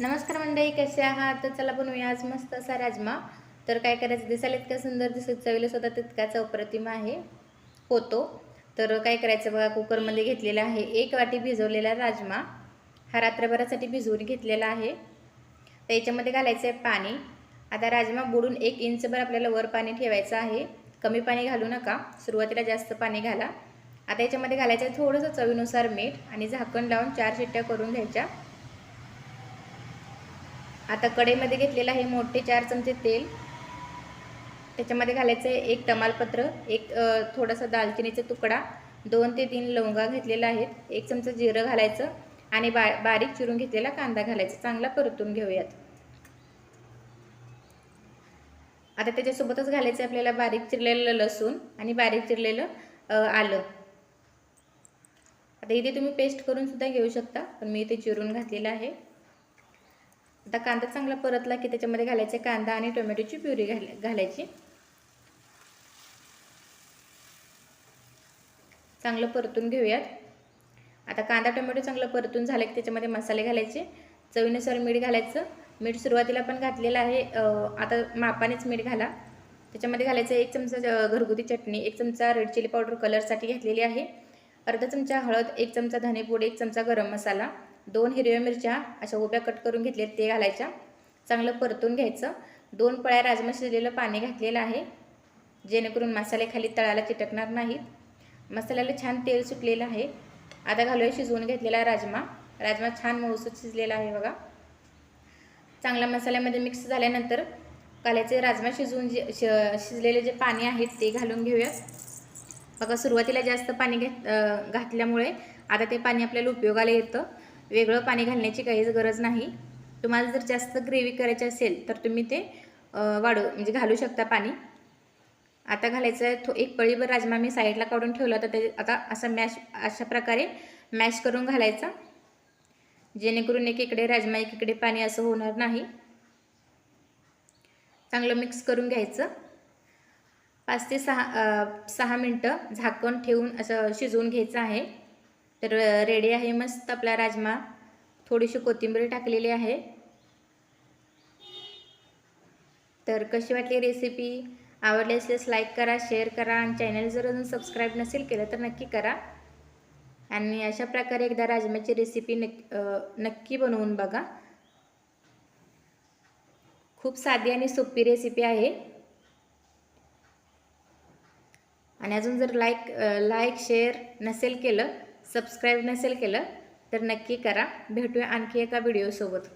नमस्कार मंडळी कसे आहात? तर चला बनवूया आज मस्त असा राजमा. तर काय करायचं दिसायला इतका सुंदर दिसत चवीला सुद्धा तितकाच अप्रतिम आहे होतो. तर काय करायचं बघा कुकरमध्ये घेतलेला आहे एक वाटी भिजवलेला राजमा. हा रात्रभरासाठी भिजवून घेतलेला आहे. तर याच्यामध्ये घालायचं आहे पाणी. आता राजमा बुडून एक इंचभर आपल्याला वर पाणी ठेवायचं आहे. कमी पाणी घालू नका. सुरुवातीला जास्त पाणी घाला. आता याच्यामध्ये घालायचं आहे थोडंसं चवीनुसार मीठ आणि झाकण लावून चार शिट्ट्या करून घ्यायच्या. आता कढईमध्ये घेतलेलं आहे मोठे चार चमचे तेल. त्याच्यामध्ये घालायचं आहे एक तमालपत्र एक थोडासा दालचिनीचा तुकडा दोन ते तीन लवंगा घेतलेला आहेत एक चमचा जिरं घालायचं आणि बा बारीक चिरून घेतलेला कांदा घालायचा. चांगला परतून घेऊयात. आता त्याच्यासोबतच घालायचं आहे आपल्याला बारीक चिरलेलं लसूण आणि बारीक चिरलेलं आलं. आता इथे तुम्ही पेस्ट करून सुद्धा घेऊ शकता पण मी इथे चिरून घातलेलं आहे. आता कांदा चांगला परतला की त्याच्यामध्ये घालायचे कांदा आणि टोमॅटोची प्युरी घाला घालायची. चांगलं परतून घेऊयात. आता कांदा टोमॅटो चांगलं परतून झालं की त्याच्यामध्ये मसाले घालायचे. चवीनुसार मीठ घालायचं. मीठ सुरुवातीला पण घातलेलं आहे. आता मापानेच मीठ घाला. त्याच्यामध्ये घालायचं एक चमचा घरगुती चटणी एक चमचा रेड चिली पावडर कलरसाठी घेतलेली आहे. अर्धा चमचा हळद एक चमचा धनेपूड एक चमचा गरम मसाला. दोन हिरव्या मिरच्या अशा उभ्या कट करून घेतल्या ते घालायच्या. चांगलं परतून घ्यायचं. दोन पळ्या राजमा शिजलेलं पाणी घातलेलं आहे. जेणेकरून मसाले खाली तळाला चिटकणार नाहीत. मसाल्याला छान तेल सुटलेलं आहे. आता घालूया शिजवून घेतलेला राजमा. राजमा छान मऊसूत शिजलेला आहे बघा. चांगला मसाल्यामध्ये मिक्स झाल्यानंतर काल्याचे राजमा शिजवून जे श शिजलेले जे पाणी आहे ते घालून घेऊयात बघा सुरुवातीला जास्त पाणी घेत घातल्यामुळे आता ते पाणी आपल्याला उपयोगाला येतं. वेगळं पाणी घालण्याची काहीच गरज नाही. तुम्हाला जर जास्त ग्रेव्ही करायची असेल तर तुम्ही ते वाढव वाढू म्हणजे घालू शकता पाणी. आता घालायचं आहे थो एक पळीभर राजमा मी साईडला काढून ठेवला तर ते आता असा मॅश अशा प्रकारे मॅश करून घालायचा. जेणेकरून एकीकडे राजमा एकीकडे पाणी असं होणार नाही. चांगलं मिक्स करून घ्यायचं. पाच ते सहा सहा मिनटं झाकण ठेवून असं शिजवून घ्यायचं आहे. तर रेडी आहे मस्त आपला राजमा. थोडीशी कोथिंबीर टाकलेली आहे. तर कशी वाटली रेसिपी आवडली असल्यास लाईक करा शेअर करा आणि चॅनल जर अजून सबस्क्राईब नसेल केलं तर नक्की करा. आणि अशा प्रकारे एकदा राजम्याची रेसिपी नक् नक्की बनवून बघा. खूप साधी आणि सोपी रेसिपी आहे. आणि अजून जर लाईक लाईक शेअर नसेल केलं सबस्क्राईब नसेल केलं तर नक्की करा. भेटूया आणखी एका व्हिडिओसोबत